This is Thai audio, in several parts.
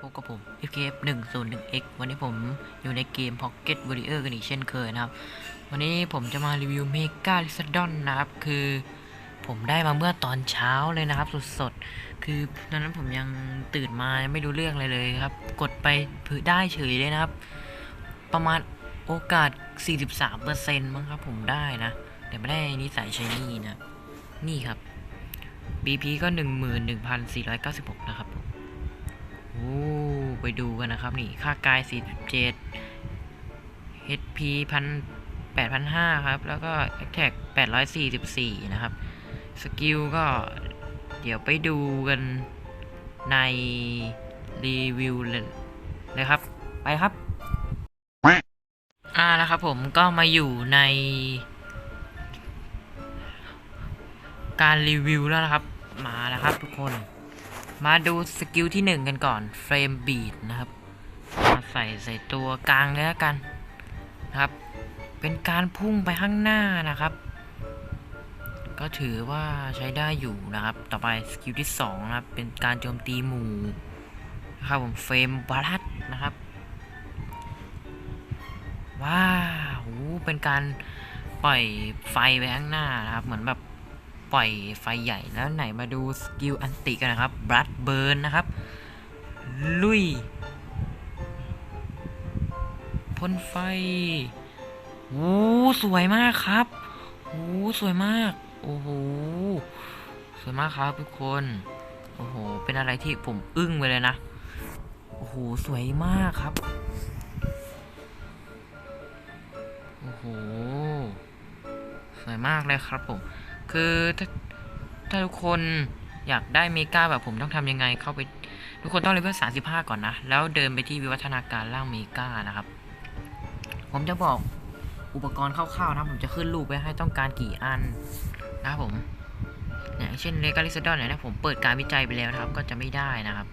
พบกับผม FKF 101X วันนี้ผมอยู่ในเกม Pocket Warrior กันอีกเช่นเคยนะครับ วันนี้ผมจะมารีวิว Mega l i s d o n นะครับ คือผมได้มาเมื่อตอนเช้าเลยนะครับ สดๆ คือตอนนั้นผมยังตื่นมาไม่รู้เรื่องเลยเลยครับ กดไปเพื่อได้เฉยเลยนะครับ ประมาณโอกาส 43%มั้งครับผมได้นะ แต่ไม่ได้นิสัยใช้นี่นะ นี่ครับ BP ก็ 11,496 นะครับผม อ้ ไปดูกันนะครับนี่ ค่ากาย 47 HP พันแปดพันห้าครับ แล้วก็ Attack 844 นะครับ สกิลก็เดี๋ยวไปดูกันในรีวิวเลยเลยครับ ไปครับ อ่าแล้วครับผมก็มาอยู่ใน การรีวิวแล้วนะครับ มาแล้วครับทุกคน มาดูสกิลที่หนึ่งกันก่อนเฟรมบีดนะครับมาใส่ใส่ตัวกลางเลยแล้วกันนะครับ เป็นการพุ่งไปข้างหน้านะครับ ก็ถือว่าใช้ได้อยู่นะครับ ต่อไปสกิลที่สองนะครับ เป็นการโจมตีหมู่นะครับผมเฟรมบาลัดนะครับว้าวเป็นการปล่อยไฟไปข้างหน้านะครับ เหมือนแบบ ปล่อยไฟใหญ่แล้วไหนมาดูสกิลอันติกันนะครับบลัดเบิร์นนะครับ ลุยพ่นไฟโอ้สวยมากครับโอ้สวยมาก โอ้โห สวยมากครับทุกคน โอ้โห เป็นอะไรที่ผมอึ้งไปเลยนะ โอ้โห สวยมากครับ โอ้โห สวยมากเลยครับผม คือถ้าถ้าทุกคนอยากได้เมกาแบบผมต้องทำยังไงเข้าไปทุกคนต้องเลเวล35ก่อนนะ แล้วเดินไปที่วิวัฒนาการร่างเมกานะครับ ผมจะบอกอุปกรณ์คร่าวๆนะผมจะขึ้นรูปไว้ให้ต้องการกี่อันนะครับผมเนี่ยเช่นเลกาลิซดอนเนี่ยนะผมเปิดการวิจัยไปแล้วนะครับ ก็จะไม่ได้นะครับ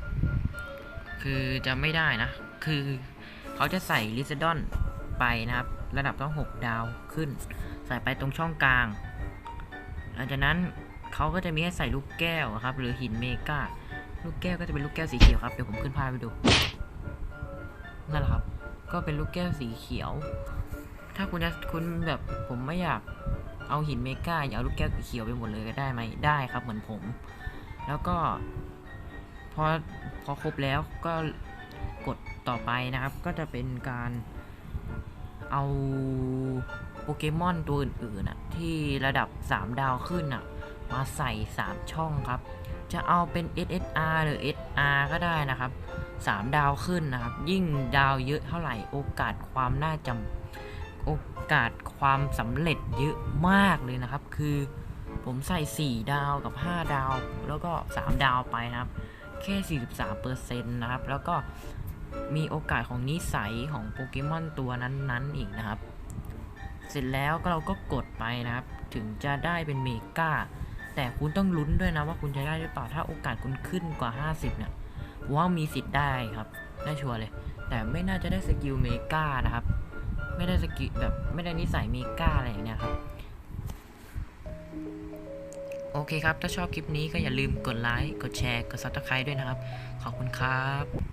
คือจะไม่ได้นะ คือเขาจะใส่ลิซดอนไปนะครับ ระดับต้อง 6 ดาวขึ้น ใส่ไปตรงช่องกลาง หลังจากนั้นเขาก็จะมีให้ใส่ลูกแก้วครับ หรือหินเมกาลูกแก้วก็จะเป็นลูกแก้วสีเขียวครับ เดี๋ยวผมขึ้นภาพไปดู นั่นแหละครับ ก็เป็นลูกแก้วสีเขียว ถ้าคุณจะคุณแบบผมไม่อยากเอาหินเมกาอยากเอาลูกแก้วสีเขียวไปหมดเลยก็ได้ไหมได้ครับ เหมือนผม แล้วก็ พอพอครบแล้วก็กดต่อไปนะครับ ก็จะเป็นการเอา โปเกมอนตัวอื่นๆน่ะที่ระดับ 3 ดาวขึ้นน่ะมาใส่ 3 ช่องครับ จะเอาเป็น SSR หรือ SR ก็ได้นะครับ 3 ดาวขึ้นนะครับ ยิ่งดาวเยอะเท่าไหร่โอกาสความน่าจำโอกาสความสำเร็จเยอะมากเลยนะครับ คือผมใส่ 4 ดาวกับ 5 ดาว แล้วก็ 3 ดาวไปนะครับ แค่ 43%นะครับ แล้วก็มีโอกาสของนิสัยของโปเกมอนตัวนั้นๆอีกนะครับ เสร็จแล้วก็เราก็กดไปนะครับ ถึงจะได้เป็นเมกาแต่คุณต้องลุ้นด้วยนะว่าคุณจะได้หรือเปล่าถ้าโอกาสคุณขึ้นกว่า 50 เนี่ยว่ามีสิทธิ์ได้ครับได้ชัวร์เลย แต่ไม่น่าจะได้สกิลเมกานะครับ ไม่ได้สกิลแบบไม่ได้นิสัยเมกาอะไรอย่างเงี้ยครับโอเคครับ ถ้าชอบคลิปนี้ก็อย่าลืมกดไลค์ กดแชร์ กดซับสไครต์ด้วยนะครับ ขอบคุณครับ